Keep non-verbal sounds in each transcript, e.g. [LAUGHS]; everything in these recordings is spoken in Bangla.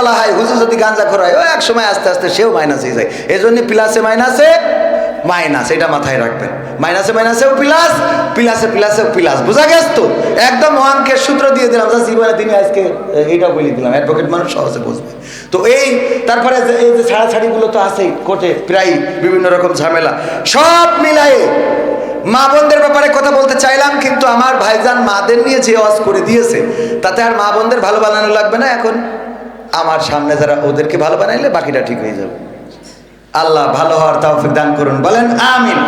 আল্লাহ হাই হুজুর যদি গাঞ্জা খোরায় ও এক সময় আস্তে আস্তে সেও মাইনাস যায়। এই জন্য প্লাসে মাইনাসে মাইনাস এটা মাথায় রাখবেন। মাইনাসে মাইনাসেও প্লাস প্লাসে প্লাসেও প্লাস বোঝা গেছ তো? একদম অঙ্কের সূত্র দিয়ে দিলাম জীবনে তিনি আজকে এইটা বলে দিলাম অ্যাডভোকেট মানুষ সহজে বুঝবে। তো এই, তারপরে এই যে ছাড়াছাড়িগুলো তো আছেই কোর্টে, প্রায় বিভিন্ন রকম ঝামেলা। সব মিলায়ে মা বোনদের ব্যাপারে কথা বলতে চাইলাম, কিন্তু আমার ভাইজান মাদের নিয়ে যে ওয়াজ করে দিয়েছে, তাতে আর মা বোনদের ভালো বানানো লাগবে না এখন? আমার সামনে যারা ওদেরকে ভালো বানাইলে বাকিটা ঠিক হয়ে যাবে। আল্লাহ ভালো হওয়ার তৌফিক দান করুন। বলেন, আমিন।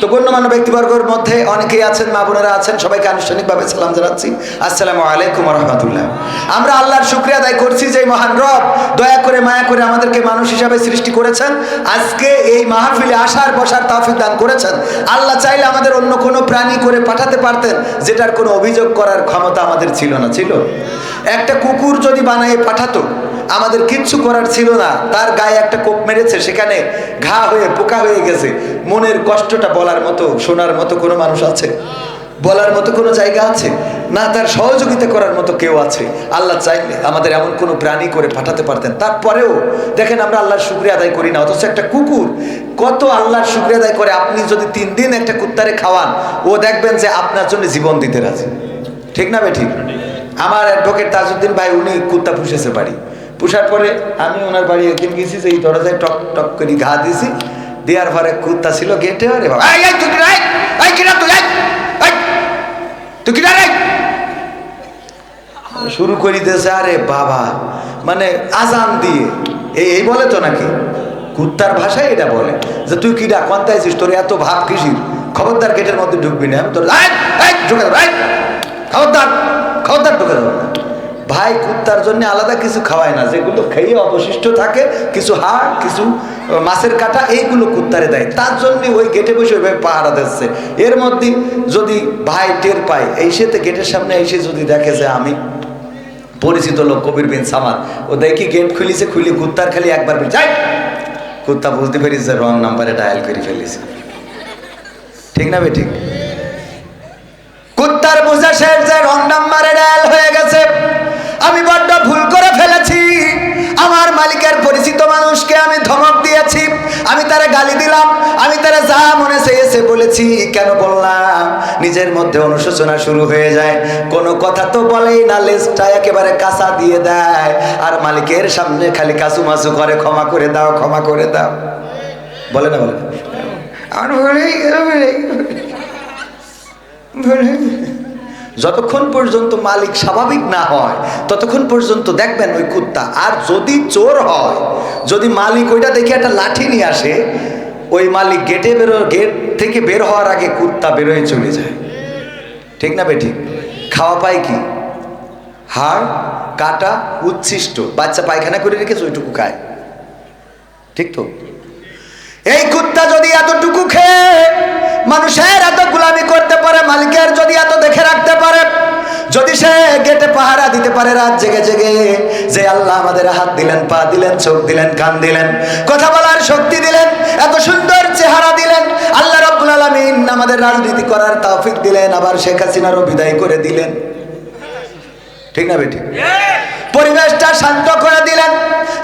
তো গণ্যমান্য ব্যক্তিবর্গের মধ্যে অনেকেই আছেন, মা বোনেরা আছেন, সবাইকে আনুষ্ঠানিকভাবে সালাম জানাচ্ছি। আসসালামু আলাইকুম রহমতুল্লাহ। আমরা আল্লাহর শুক্রিয়া আদায় করছি যে মহান রব দয়া করে, মায়া করে আমাদেরকে মানুষ হিসাবে সৃষ্টি করেছেন। আজকে এই মাহফিলে আসার, বসার তৌফিক দান করেছেন। আল্লাহ চাইলে আমাদের অন্য কোনো প্রাণী করে পাঠাতে পারতেন, যেটার কোনো অভিযোগ করার ক্ষমতা আমাদের ছিল না, ছিল। একটা কুকুর যদি বানিয়ে, পাঠাতো। আমাদের কিচ্ছু করার ছিল না। তার গায়ে একটা কোপ মেরেছে, সেখানে ঘা হয়ে পোকা হয়ে গেছে। মনের কষ্টটা বলার মতো, শোনার মতো কোনো মানুষ আছে? বলার মতো কোনো জায়গা আছে? না, তার সহযোগিতা করার মতো কেউ আছে? আল্লাহ চাইলে আমাদের এমন কোনো প্রাণী করে পাঠাতে পারতেন। তারপরেও, দেখেন আমরা আল্লাহর শুক্রিয়া আদায় করি না, অথচ একটা কুকুর কত আল্লাহর শুক্রিয়া আদায় করে। আপনি যদি তিন দিন একটা কুত্তারে খাওয়ান, ও দেখবেন যে আপনার জন্য জীবন দিতে রাজি। ঠিক না বে ঠিক আমার অ্যাডভোকেট তাজউদ্দিন ভাই উনি কুত্তা পুষেছে বাড়ি। পুষার পরে আমি ওনার বাড়ি একদিন গেছি যে এই দরজায় টক টক করে ঘা দিয়েছি দেওয়ার পরে কুত্তা ছিল গেটে আরে বাবা। তুই রে? শুরু করি দিয়েছে আরে বাবা মানে আজান দিয়ে। এই এই বলে তো নাকি? কুত্তার ভাষায় এটা বলে। যে তুই কিরা কোনটা আছিস তোর এত ভাব কিসির? খবরদার গেটের মধ্যে ঢুকবি না। আমি তোর খবরদার। খবরদার ঢুকে দেবো ভাই কুত্তার জন্য আলাদা কিছু খাওয়ায় না, যেগুলো খেয়ে অবশিষ্ট থাকে, কিছু হাড়, কিছু মাছের কাটা, এইগুলো কুত্তারে দেয়। তার জন্য ওই গেটে বসে ওইভাবে পাহারা দিচ্ছে। এর মধ্যে যদি ভাই টের পায়, এই সেতে গেটের সামনে এসে যদি দেখে যে আমি পরিচিত লোক, কবির বিন সামাদ, ও দেখি গেট খুলিছে, খুলি কুত্তার খালি একবার যাই! কুত্তা বুঝতে যে রং নাম্বারে ডায়াল করে ফেলিছে। ঠিক না বে ঠিক? শেষ যে রং নাম্বারে ডায়াল হয়ে গেছে। আমি বড্ড ভুল করে ফেলেছি। আমার মালিকের পরিচিত মানুষকে আমি ধমক দিয়েছি। আমি তারা গালি দিলাম। আমি তারা যা মনে চেয়েছে বলেছি কেন বললাম? নিজের মধ্যে অনুশোচনা শুরু হয়ে যায়। কোনো কথা তো বলেই না লেজটা একেবারে কাঁচা দিয়ে দেয়। আর মালিকের সামনে খালি কাসু মাসু করে ক্ষমা করে দাও ক্ষমা করে দাও। বলে না বলে গেল, ভুলে গেল। যতক্ষণ পর্যন্ত মালিক স্বাভাবিক না হয়, ততক্ষণ পর্যন্ত দেখবেন ওই কুত্তা। আর যদি চোর হয়, যদি মালিক ওইটা দেখে একটা লাঠি নিয়ে আসে, ওই মালিক গেটে বেরো গেট থেকে বের হওয়ার আগে কুত্তা বেরোয় চলে যায়। ঠিক না বেঠিক? খাওয়া পায় কি? হাড়, কাটা উচ্ছিষ্ট। বাচ্চা পায়খানা করে রেখেছে, ওইটুকু খায়। ঠিক তো? এই কুত্তা যদি এতটুকু খেয়ে, মানুষের এত গুলামি করতে পারে, মালিকের যদি এত দেখে রাখতে পারে যদি সে গেটে পারে রাত জেগে জেগে যে আল্লাহ আমাদের হাত দিলেন, পা দিলেন, চোখ দিলেন, কান দিলেন, কথা বলার শক্তি দিলেন, এত সুন্দর চেহারা দিলেন, আল্লাহ রব্বুল আলমিন আমাদের রাজনীতি করার তৌফিক দিলেন, আবার শেখ হাসিনারও বিদায় করে দিলেন। ঠিক না বেটি পরিবেশটা শান্ত করে দিলেন,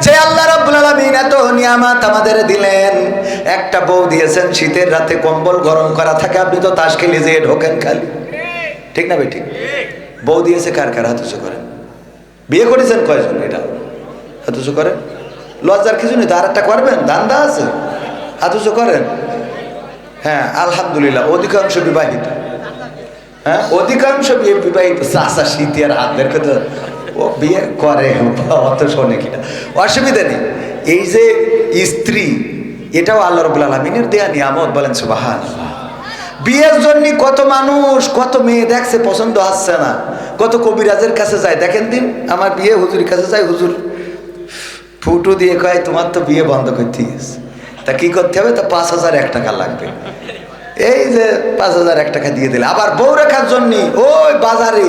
যে আল্লাহ রব্বুল আলামিন এত নিয়ামত আমাদের দিলেন। একটা বউ দিয়েছেন, শীতের রাতে কম্বল গরম করা থাকে, আপনি তো তাস খেলে যেয়ে ঢোকেন খালি। ঠিক না বেটি বউ দিয়েছে কার কার হাত করেন? বিয়ে করেছেন কয়জন এটা? উঁচু করেন। লজ্জার কিছু নেই তো আর একটা করবেন ধান্দা আছে। উঁচু করেন। হ্যাঁ আলহামদুলিল্লাহ, অধিকাংশ বিবাহিত। হ্যাঁ অধিকাংশ বিয়ে বিবাহিত, চাষা শীতে আর হাত দেখে তো ও বিয়ে করে, অত শোনে কিনা অসুবিধা নেই। এই যে স্ত্রী, এটাও আল্লাহ রবুল আলমিনের দেয়া নিয়ামত, বলেন সুবাহান বিয়ের জন্য কত মানুষ, কত মেয়ে দেখছে, পছন্দ আসছে না। কত কবিরাজের কাছে যায়? দেখেন দিন, আমার বিয়ে হুজুরের কাছে যায়, হুজুর ফুটো দিয়ে কয়, তোমার তো বিয়ে বন্ধ করতে গেছে। তা কি করতে হবে? তা পাঁচ হাজার এক টাকা লাগবে। এই যে পাঁচ হাজার এক টাকা দিয়ে দিলে। আবার বউ রেখার জন্য, ওই বাজারে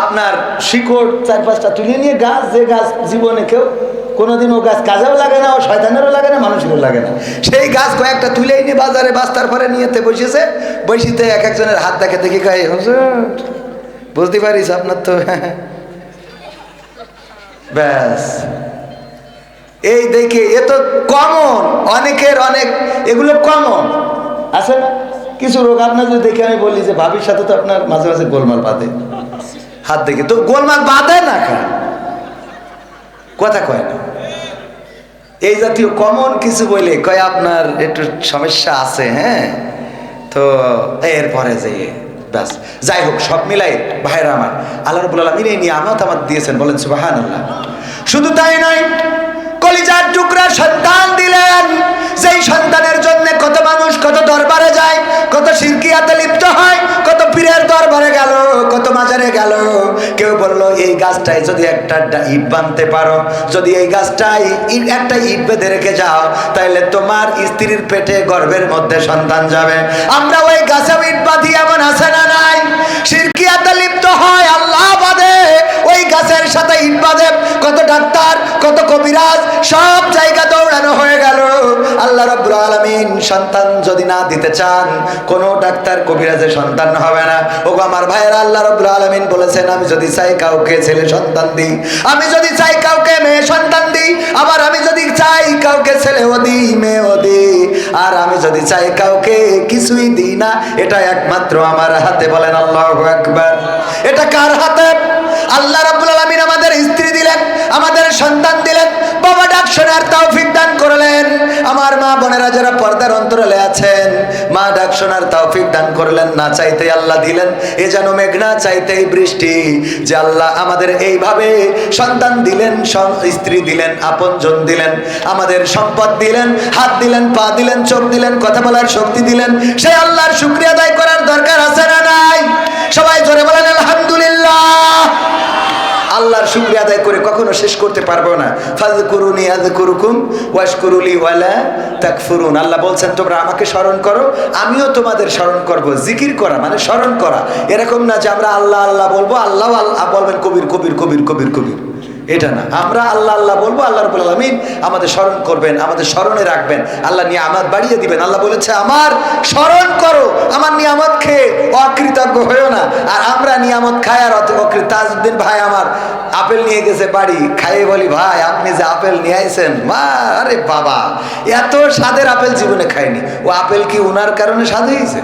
আপনার শিকড় চার পাঁচটা তুলে নিয়ে গাছ, যে গাছ জীবনে কেউ কোনোদিন ও গাছ কাজেও লাগে না, ও শয়তানেরও লাগে না, মানুষেরও লাগে না। সেই গাছ কয়েকটা তুলেই নিয়ে বাজারে, বাস্তার পরে নিয়েতে বসেছে। বসিতে এক একজনের হাত দেখে দেখে কয়, হুজুর বুঝতে পারিস আপনার তো। ব্যাস। এই দেখে, এ তো কমন অনেকের অনেক, এগুলো কমন আছে না কিছু রোগ আপনার যদি দেখে, আমি বলি যে ভাবির সাথে তো আপনার মাঝে মাঝে গোলমাল বাঁধে। হাত দেখে, তো গোলমাল বাঁধে না খা কথা কয় না। এই জাতীয় কমন কিছু বলে, কয় আপনার একটু সমস্যা আছে হ্যাঁ? তো এরপরে যে ব্যাস যাই হোক, সব মিলাই ভাইরা আমার, আল্লাহ রবুল আলমিন এই নিয়ামত আমার দিয়েছেন, বলেন সুবাহান আল্লাহ শুধু তাই নয়, কলিজার টুকরা সন্তান দিলেন। যেই সন্তানের জন্য কত মানুষ কত দরবারে যায়, কত সিরকিয়াতে লিপ্ত হয়, কত পীরের দরবারে গেল, কত মাজারে গেল। কেউ বলল, এই গাছটায় যদি একটা ইট বাঁধতে পারো, যদি এই গাছটায় একটা ইট বেঁধে রেখে যাও তাহলে তোমার স্ত্রীর পেটে গর্ভের মধ্যে সন্তান যাবে। আমরা ওই গাছে ইট বাঁধি, এমন আছে না নাই? সিরকিয়াতে লিপ্ত হয়, আল্লাহ বাদে ওই গাছের সাথে ইট বাঁধে। কত ডাক্তার, কত কবিরাজ, সব জায়গা দৌড়ানো হয়ে গেল। আল্লাহ রাব্বুল আলামিন সন্তান যদি না দিতে চান, কোন ডাক্তার কবিরাজের সন্তান হবে না। ওগো আমার ভাইয়েরা, আল্লাহ রাব্বুল আলামিন বলেছেন, আমি যদি চাই কাউকে ছেলে সন্তান দিই, আমি যদি চাই কাউকে মেয়ে সন্তান দিই, আবার আমি যদি চাই কাউকে ছেলেও দিই, মেয়েও দিই, আর আমি যদি চাই কাউকে কিছুই দিই না, এটা একমাত্র আমার হাতে। বলেন, আল্লাহু আকবার। এটা কার হাতে? আল্লাহ রাব্বুল আলামিন আমাদের স্ত্রী দিলেন, আমাদের সন্তান দিলেন। বাবা ডাক শোনার করলেন আমার মা বোনেরা যারা পর্দার অন্তরালে আছেন, মা ডাক শোনার তৌফিক দান করলেন, না চাইতে আল্লাহ দিলেন, এ যেন মেঘনা, চাইতেই বৃষ্টি, যে আল্লাহ আমাদের এইভাবে সন্তান দিলেন স্ত্রী দিলেন, আপনজন দিলেন, আমাদের সম্পদ দিলেন, হাত দিলেন, পা দিলেন, চোখ দিলেন, কথা বলার শক্তি দিলেন সেই আল্লাহর শুক্রিয়া আদায় করার দরকার আছে না নাই? সবাই জোরে বলেন, আলহামদুলিল্লাহ। আল্লাহর শুক্রিয়া আদায় করে কখনো শেষ করতে পারব না। ফাজ করুনি আজ করুকুম ওয়াশ করুলি ওয়ালা তাকফুরুন। আল্লাহ বলছেন, তোমরা আমাকে স্মরণ করো, আমিও তোমাদের স্মরণ করব। জিকির করা মানে স্মরণ করা। এরকম না যে আমরা আল্লাহ আল্লাহ বলব, আল্লাহ আল্লাহ বলবেন, কবির কবির কবির কবির কবির। এটা না। আমরা আল্লাহ আল্লাহ বলব, আল্লাহ রবুল আলমিন আমাদের স্মরণ করবেন, আমাদের স্মরণে রাখবেন। আল্লাহ নিয়ামত বাড়িয়ে দিবেন। আল্লাহ বলেছে, আমার স্মরণ করো, আমার নিয়ামত খেয়ে অকৃতজ্ঞ হয়েও না। আর আমরা নিয়ামত খাই আর তাজউদ্দিন ভাই আমার আপেল নিয়ে গেছে বাড়ি। খাইয়ে বলি, ভাই, আপনি যে আপেল নিয়ে আইছেন, মা, আরে বাবা, এত স্বাদের আপেল জীবনে খায়নি ও আপেল কি ওনার কারণে স্বাদ হয়েছে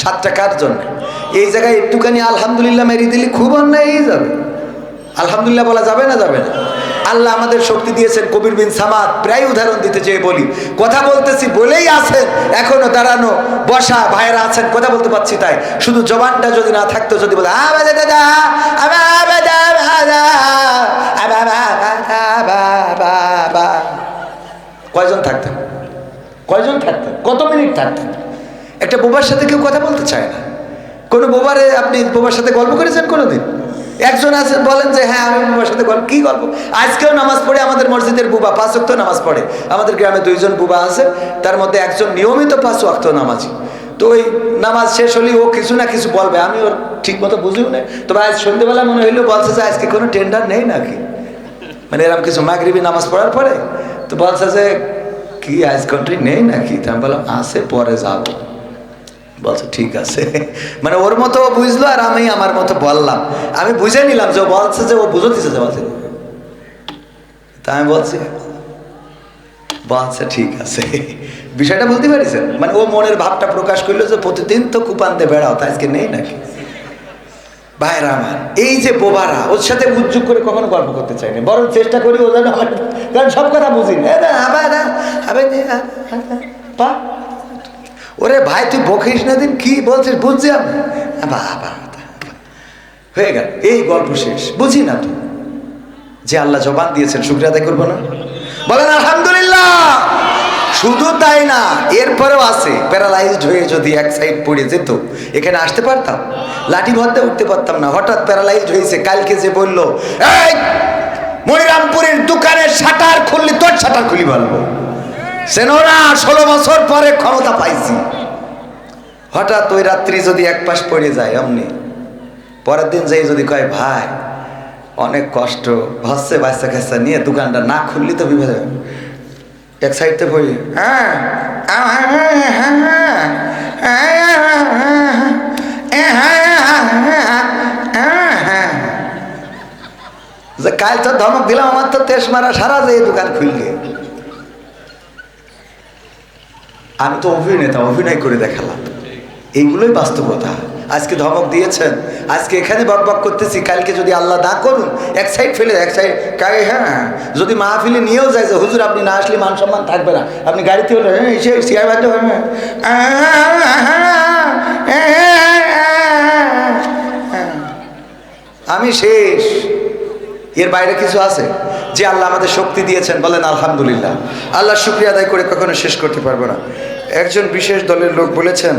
স্বাদটা কার জন্য? এই জায়গায় একটুখানি আলহামদুলিল্লাহ মেরিয়ে দিলে খুব অন্যায় হয়ে যাবে। আলহামদুলিল্লাহ বলা যাবে না যাবে না? আল্লাহ আমাদের শক্তি দিয়েছেন, কবির বিন সামাদ, প্রায় উদাহরণ দিতে চেয়ে বলি। কথা বলতেছি বলেই আছেন, এখনও দাঁড়ানো, বসা, ভাইয়েরা আছেন, কথা বলতে পারছি তাই। শুধু জবানটা যদি না থাকতো, যদি বলে। কয়জন থাকতেন? কয়জন থাকতেন? কত মিনিট থাকতেন? একটা বোবার সাথে কেউ কথা বলতে চায় না। কোনো বোবারে আপনি বোবার সাথে গল্প করেছেন কোনোদিন? একজন আছে, বলেন যে হ্যাঁ আমি বুবার সাথে গল্প কী গল্প? আজকেও নামাজ পড়ে আমাদের মসজিদের বুবা, পাঁচ ওয়াক্ত নামাজ পড়ে। আমাদের গ্রামে দুইজন বুবা আছে, তার মধ্যে একজন নিয়মিত পাঁচ ওয়াক্ত নামাজি। তো ওই নামাজ শেষ হলেই ও কিছু না কিছু বলবে। আমি ওর ঠিক মতো বুঝিও না তবে আজ সন্ধ্যেবেলা মনে হইল, বলছে যে, আজকে কোনো টেন্ডার নেই নাকি? মানে এরকম কিছু মাগরিবি নামাজ পড়ার পরে? তো বলছে যে, কি, আজ কান্ট্রি নেই নাকি? তো আমি বললাম আসে পরে যাব। বলছে ঠিক আছে। [LAUGHS] মানে ওর মতো ও বুঝলো আর আমি আমার মতো বললাম। আমি বুঝে নিলাম যে ও বলছে যে ও বুঝতেছে যে বলছে। তা আমি বলছি বলছে ঠিক আছে। [LAUGHS] বিষয়টা বলতে পারিছেন মানে ও মনের ভাবটা প্রকাশ করল যে প্রতিদিন তো কুপান্তে বেড়াও তা আজকে নেই নাকি? ভাইরা আমার এই যে বোবারা ওর সাথে উদ্যোগ করে কখনো গল্প করতে চাই না। বরং চেষ্টা করি ও যেন আমার সব কথা বুঝি। না এ না, আবার। ওরে ভাই, তুই বকিস না দিন, কি বলছিস? বুঝছি আমি। বাবা হয়ে গেল, এই গল্প শেষ। বুঝি না তো? যে আল্লাহ জবান দিয়েছেন, শুক্রিয়া আদায় করব না? বলেন, আলহামদুলিল্লাহ! শুধু তাই না, এরপরেও আছে। প্যারালাইজড হয়ে যদি এক সাইড পড়ে যেত, এখানে আসতে পারতাম। লাঠি ভরতে উঠতে পারতাম না। হঠাৎ প্যারালাইজড হয়েছে, কালকে যে বলল, এই, মনিরামপুরের দোকানের শাটার খুললি, তোর শাটার খুলি বলব সেনোরা ষোলো বছর পরে ক্ষমতা পাইছি হঠাৎ ওই রাত্রি যদি এক পাশ পড়ে যায় অমনি পরের দিন যাই যদি কয় ভাই অনেক কষ্ট হচ্ছে বাচ্চা কাচ্চা নিয়ে দোকানটা না খুললি তো বিপদ। এক সাইডতে পড়ি হ্যাঁ কাল তো ধমক দিলাম আমার তো তেস মারা সারা যে দোকান খুললে আমি তো অভিনেতা অভিনয় করে দেখালাম এইগুলোই বাস্তবতা আজকে ধমক দিয়েছেন আজকে এখানে বক বক করতেছি কালকে যদি আল্লাহ না করুন এক সাইড ফেলে এক সাইড কাকে হ্যাঁ যদি মাহফিলে নিয়েও যায় যে হুজুর আপনি না আসলে মান সম্মান থাকবে না আপনি গাড়িতে হলে হ্যাঁ এসে শিয়ার বাধ্য আমি শেষ এর বাইরে কিছু আছে যে আল্লাহ আমাদের শক্তি দিয়েছেন, বলেন আলহামদুলিল্লাহ। আল্লাহ শুক্রিয়া আদায় করে কখনো শেষ করতে পারব না। একজন বিশেষ দলের লোক বলেছেন,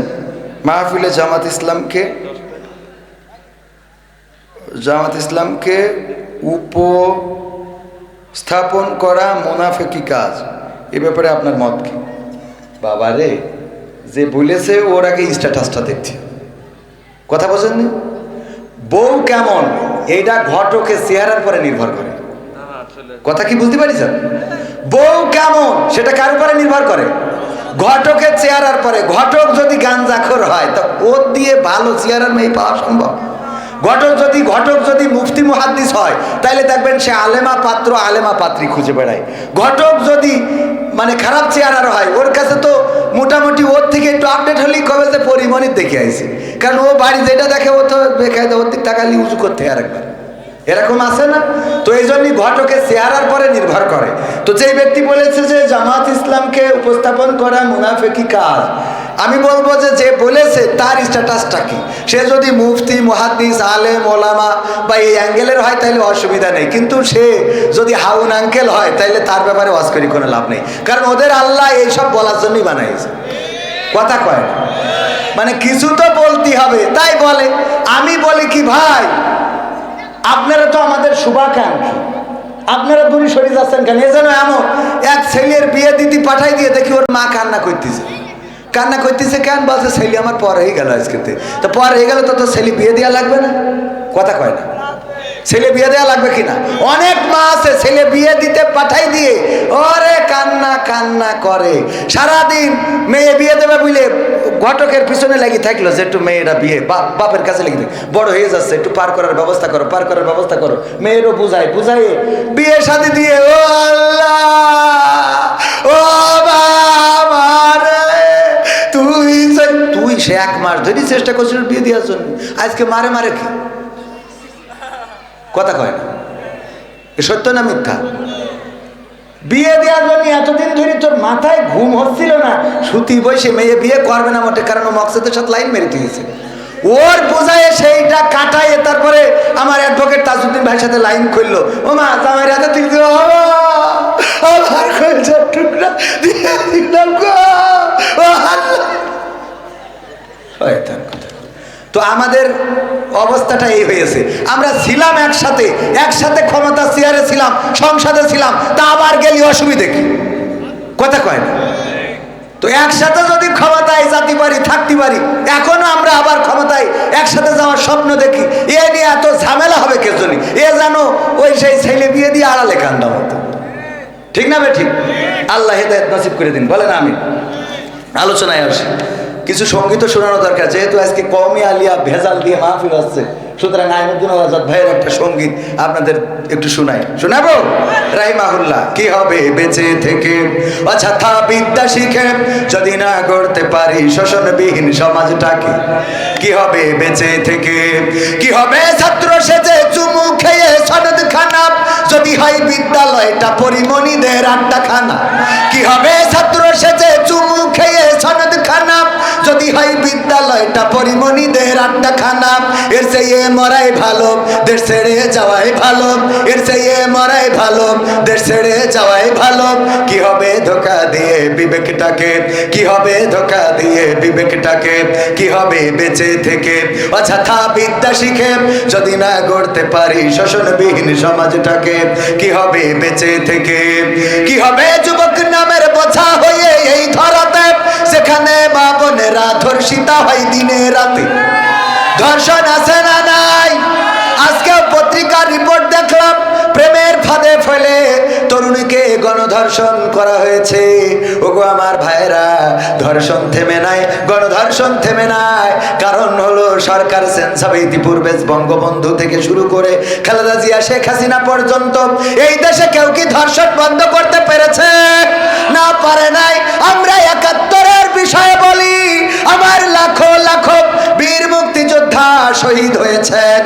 মাহফিলে জামাত ইসলামকে জামাত ইসলামকে উপস্থাপন করা মুনাফেকি কাজ। এ ব্যাপারে আপনার মত কি? বাবা রে, যে বলেছে, ওর আগে স্ট্যাটাসটা দেখছি। কথা বোঝেননি? বউ কেমন? এইটা ঘটকে চেহারার পরে নির্ভর করে। কথা কি বুঝতে পারিছেন বউ কেমন? সেটা কার উপরে নির্ভর করে? ঘটকের চেয়ারার পরে। ঘটক যদি গাঞ্জাখর হয়, তা ওর দিয়ে ভালো চেহারার মেয়ে পাওয়া সম্ভব। ঘটক যদি ঘটক যদি মুফতি মুহাদ্দিস হয় তাহলে দেখবেন সে আলেমা পাত্র, আলেমা পাত্রী খুঁজে বেড়ায়। ঘটক যদি মানে খারাপ চেয়ারার হয়, ওর কাছে তো মোটামুটি ওর থেকে একটু আপডেট হলেই কবে যে পরিমণির দেখে আইছে। কারণ ও বাড়ি যেটা দেখে ও তো বেখায় ওর দিক তাকালি উঁচু করতে আর একবার এরকম আছে না? তো এই জন্যই ঘটকের চেহারার পরে নির্ভর করে। তো যেই ব্যক্তি বলেছে যে জামাত ইসলামকে উপস্থাপন করা মুনাফেকি কাজ, আমি বলব যে যে বলেছে তার স্ট্যাটাসটা কি? সে যদি মুফতি, মুহাদ্দিস, আলেম, ওলামা বা এই অ্যাঙ্গেলের হয় তাহলে অসুবিধা নেই। কিন্তু সে যদি হাউন আঙ্কেল হয় তাহলে তার ব্যাপারে অস্করি কোনো লাভ নেই। কারণ ওদের আল্লাহ এইসব বলার জন্যই বানাইছে। কথা কয় মানে কিছু তো বলতে হবে, তাই বলে। আমি বলি কি, ভাই আপনারা তো আমাদের শুভাকাঙ্ক্ষী। আপনারা দূরে শরীর যাচ্ছেন কেন? এ যেন এমন এক ছেলের বিয়ে দিদি পাঠাই দিয়ে দেখি ওর মা কান্না করতেছে। কান্না করতেছে কেন? বলছে, ছেলে আমার পর হয়ে গেল আজকেতে তো। পর হয়ে গেল তো তো ছেলে বিয়ে দেওয়া লাগবে না। কথা কয় না। ছেলে বিয়ে দেওয়া লাগবে কিনা? অনেক মা আছে, ছেলে বিয়ে দিতে পাঠাই দিয়ে, ওরে কান্না কান্না করে। সারাদিন মেয়ে বিয়ে দেবে বুঝলে ঘটকের পিছনে লাগি থাকল যে একটু মেয়েটা বিয়ে, বাপ, বাপের কাছে লেগে। বড় হয়ে যাচ্ছে, একটু পার করার ব্যবস্থা করো, পার করার ব্যবস্থা করো। মেয়েরও বুঝাই বুঝাই বিয়ে সাথে দিয়ে, ও আল্লাহ, ও বাবা তুই তুই সে এক মাস ধরেই চেষ্টা করছিস বিয়ে দেওয়ার জন্য। আজকে মারে মারে কি? কথা কয় না। এ সত্য না মিথ্যা? বিয়ে দেওয়ার জন্য এতদিন ধরে তোর মাথায় ঘুম হচ্ছিল না। সুতি বসে মেয়ে বিয়ে করবে না মোটে কারণ ও মকসদের সাথে লাইন মেরে দিয়েছে। ওর বোঝায় সেইটা কাটায় তারপরে আমার অ্যাডভোকেট তাজউদ্দিন ভাইয়ের সাথে লাইন খুললো। ও মা, জামাই রাতে তুই আমার টুকরা দিয়ে দিলাম। তো আমাদের অবস্থাটা এই হয়েছে। আমরা ছিলাম একসাথে একসাথে ক্ষমতা চেয়ারে ছিলাম, সংসদে ছিলাম, তা আবার গেলি অসুবিধে কি? কথা কয় না। তো একসাথে যদি ক্ষমতায় যাতে পারি, থাকতে পারি, এখনও আমরা আবার ক্ষমতায় একসাথে যাওয়ার স্বপ্ন দেখি। এ নিয়ে এত ঝামেলা হবে কে জন্য এ যেন ওই সেই ছেলে বিয়ে দিয়ে আড়ালে কান্দা মতো ঠিক না বে ঠিক? আল্লাহ হেদায়ত নসিব করে দিন। বলেন আমি আলোচনায় আসি। কিছু সংগীত শোনানো দরকার, যেহেতু আজকে কমই আলিয়া ভেজাল দিয়ে মাহফিল আসছে সুতরাং আইনুদ্দিন আজাদ ভাইয়ের একটা সংগীত আপনাদের একটু শোনাই। শোনাবো? রাইমাহুল্লাহ কি হবে বেঁচে থেকে? অযথা বিদ্যা শিখে, যদি না করতে পারি শোষণবিহীন সমাজটাকে, কি হবে বেঁচে থেকে? কি হবে ছাত্র সেজে চুমু খেয়ে সনদ খানা যদি হয় বিদ্যালয়টা পরিমণিদের আড্ডা খানা কি হবে ছাত্র সেজে চুমু খেয়ে সনদ খানা যদি হয় বিদ্যালয়টা পরিমণিদের আড্ডা খানা এর চেয়ে মরাই ভালো, দেশ ছেড়ে যাওয়াই ভালো, এর চেয়ে মরাই ভালো, দেশ ছেড়ে যাওয়াই ভালো। কি হবে ধোকা দিয়ে বিবেকটাকে? কি হবে ধোকা দিয়ে বিবেকটাকে? কি হবে বেঁচে থেকে? অযথা বিদ্যা শিখে যদি না গড়তে পারি শোষণবিহীন সমাজটাকে, কি হবে বেঁচে থেকে? কি হবে যুবক নামের বোঝা হয়ে এই ধরাতে? সেখানে মা বোনেরা ধর্ষিতা হয় দিনে রাতে। ধর্ষণ আছে না নাই? আজকে পত্রিকার রিপোর্ট দেখলাম, প্রেমের ফাঁদে ফেলে তরুণীকে গণধর্ষণ করা হয়েছে। ওগো আমার ভাইরা ধর্ষণ থেমে নাই, গণধর্ষণ থেমে নাই। কারণ হলো সরকার সেন্সাবে ইতিপূর্বে বঙ্গবন্ধু থেকে শুরু করে খালেদা জিয়া, শেখ হাসিনা পর্যন্ত এই দেশে কেউ কি ধর্ষণ বন্ধ করতে পেরেছে? না পারে নাই। আমরা একাত্তরের বিষয়ে বলি আমার লাখো লাখো বীর মুক্তিযোদ্ধা শহীদ হয়েছেন।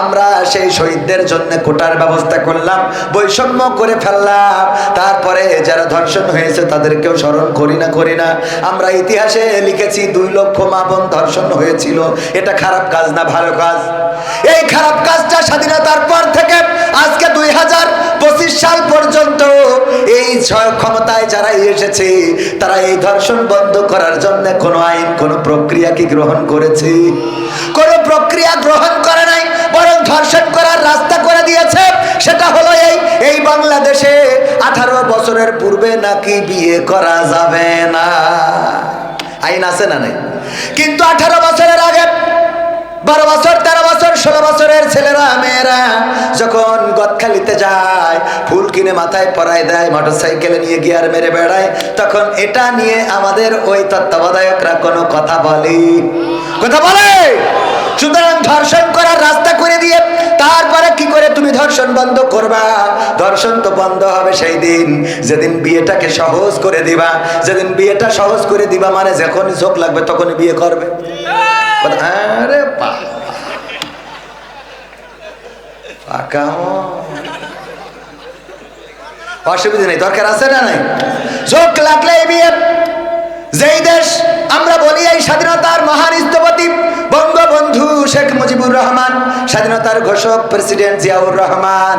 আমরা সেই শহীদদের জন্য কোটার ব্যবস্থা করলাম, বৈষম্য করে ফেললাম। তারপরে যারা ধর্ষণ হয়েছে তাদেরকেও স্মরণ করি না করি না। আমরা ইতিহাসে লিখেছি, দুই লক্ষ মা বোন ধর্ষণ হয়েছিল। এটা খারাপ কাজ না, ভালো কাজ। এই খারাপ কাজটা স্বাধীনতার পর থেকে আজকে দুই হাজার পঁচিশ সাল পর্যন্ত এই ক্ষমতায় যারা এসেছে, তারা এই ধর্ষণ বন্ধ করার জন্য কোনো আইন, কোনো প্রক্রিয়া কি গ্রহণ করেছে? কোনো প্রক্রিয়া গ্রহণ করে নাই, বরং ধর্ষণ করার রাস্তা করে দিয়েছে। সেটা হলো এই এই বাংলাদেশে আঠারো বছরের পূর্বে নাকি বিয়ে করা যাবে না। আইন আছে না নাই? কিন্তু আঠারো বছরের আগে বারো বছর, তেরো বছর, ষোলো বছরের ছেলেরা, মেয়েরা যখন গদখালিতে যায়, ফুল কিনে মাথায় পরায় দেয় মোটর সাইকেলে নিয়ে গিয়ার মেরে বেড়ায়, তখন এটা নিয়ে আমাদের ওই তত্ত্বাবধায়করা কোনো কথা বলে। কথা বলে? সুতরাং ধর্ষণ করার রাস্তা করে দিয়ে, তারপরে কি করে তুমি ধর্ষণ বন্ধ করবা? ধর্ষণ তো বন্ধ হবে সেই দিন। যেদিন বিয়েটাকে সহজ করে দিবা, যেদিন বিয়েটা সহজ করে দিবা মানে যখনই চোখ লাগবে তখনই বিয়ে করবে। আরে বাবা। পাকা ও। অসুবিধা নেই, দরকার আছে না নাই? চোখ লাগলে বিয়ে যেই দেশ, আমরা বলি এই স্বাধীনতার মহান স্থপতি, বঙ্গবন্ধু শেখ মুজিবুর রহমান, স্বাধীনতার ঘোষক প্রেসিডেন্ট জিয়াউর রহমান।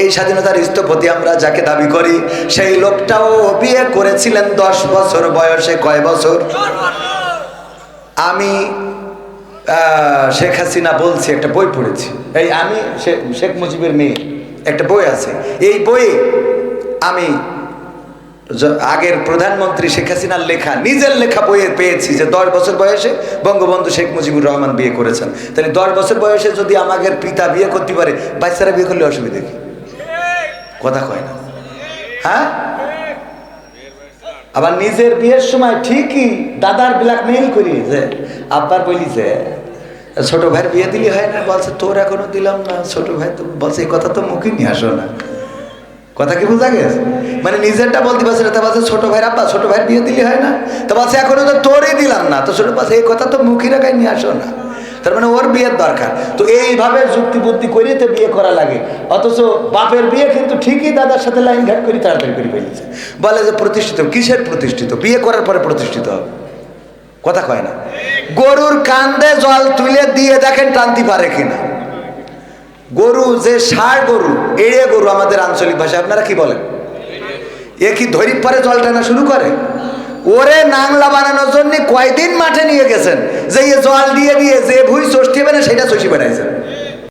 এই স্বাধীনতার স্থপতি আমরা যাকে দাবি করি, সেই লোকটাও বিয়ে করেছিলেন দশ বছর বয়সে, কয় বছর? আমি শেখ হাসিনা বলছি, একটা বই পড়েছি। এই আমি শেখ মুজিবের মেয়ে, একটা বই আছে। এই বইয়ে আমি আগের প্রধানমন্ত্রী শেখ হাসিনার লেখা, নিজের লেখা বইয়ে পেয়েছি যে দশ বছর বয়সে বঙ্গবন্ধু শেখ মুজিবুর রহমান বিয়ে করেছেন। তাহলে দশ বছর বয়সে যদি আমাদের পিতা বিয়ে করতে পারে, বাচ্চারা বিয়ে করলে অসুবিধা কি? কথা কয় না। হ্যাঁ? আবার নিজের বিয়ের সময় ঠিকই দাদার ব্ল্যাকমেইল করি যে আব্বার বলি যে ছোট ভাইয়ের বিয়ে দিলি হয় না? বলছে, তোর এখনও দিলাম না। ছোট ভাই তো বলছে এই কথা তো মুখে নিয়ে আসো না। কথা কি বোঝা গেছে? মানে নিজেরটা বলতে পারছে না, তা বলছে, ছোট ভাইয়ের আব্বা, ছোট ভাইয়ের বিয়ে দিলি হয় না? তো বলছে, এখনও তো তোরই দিলাম না। তো ছোট বলছে এই কথা তো মুখে রাখায় নিয়ে আসো না। তার মানে ওর বিয়ের দরকার। তো এইভাবে যুক্তি বুদ্ধি করিয়ে তো বিয়ে করা লাগে। অথচ বাপের বিয়ে কিন্তু ঠিকই দাদার সাথে লাইন ঘাট করি তাড়াতাড়ি করে ফেলেছে। বলে যে প্রতিষ্ঠিত, কিসের প্রতিষ্ঠিত? বিয়ে করার পরে প্রতিষ্ঠিত হবে। কথা কয় না। গরুর কান্দে জল তুলে দিয়ে দেখেন টানতে পারে কিনা। গরু যে সার গরু এড়ে গরু আমাদের আঞ্চলিক ভাষায়, আপনারা কি বলেন? এ কি ধরিপ পারে জল টানা শুরু করে? ওরে নাংলা বানানোর জন্য কয়দিন মাঠে নিয়ে গেছেন? যে জল দিয়ে দিয়ে যে ভুই চষতে হবে সেটা চষি বেড়াইছেন